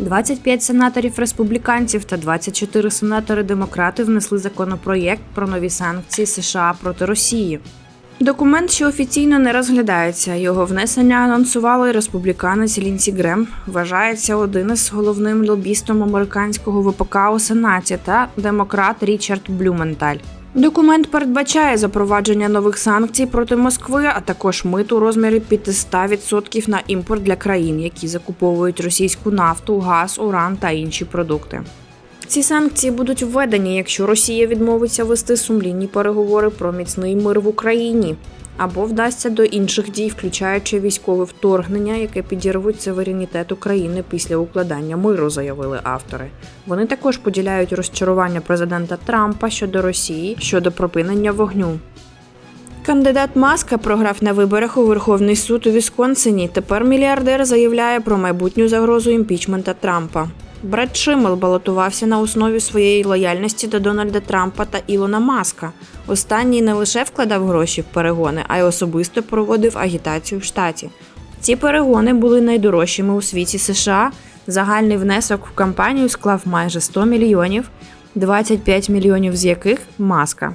25 сенаторів республіканців та 24 сенатори демократи внесли законопроєкт про нові санкції США проти Росії. Документ, що офіційно не розглядається. Його внесення анонсували республіканець Лінсі Грем. Вважається один із головним лобістом американського ВПК у Сенаті та демократ Річард Блюменталь. Документ передбачає запровадження нових санкцій проти Москви, а також мит у розмірі 500% на імпорт для країн, які закуповують російську нафту, газ, уран та інші продукти. Ці санкції будуть введені, якщо Росія відмовиться вести сумлінні переговори про міцний мир в Україні або вдасться до інших дій, включаючи військове вторгнення, яке підірвуть суверенітет України після укладання миру, заявили автори. Вони також поділяють розчарування президента Трампа щодо Росії щодо припинення вогню. Кандидат Маска програв на виборах у Верховний суд у Вісконсині. Тепер мільярдер заявляє про майбутню загрозу імпічмента Трампа. Бред Шимел балотувався на основі своєї лояльності до Дональда Трампа та Ілона Маска. Останній не лише вкладав гроші в перегони, а й особисто проводив агітацію в штаті. Ці перегони були найдорожчими у світі США. Загальний внесок в кампанію склав майже 100 мільйонів, 25 мільйонів з яких маска.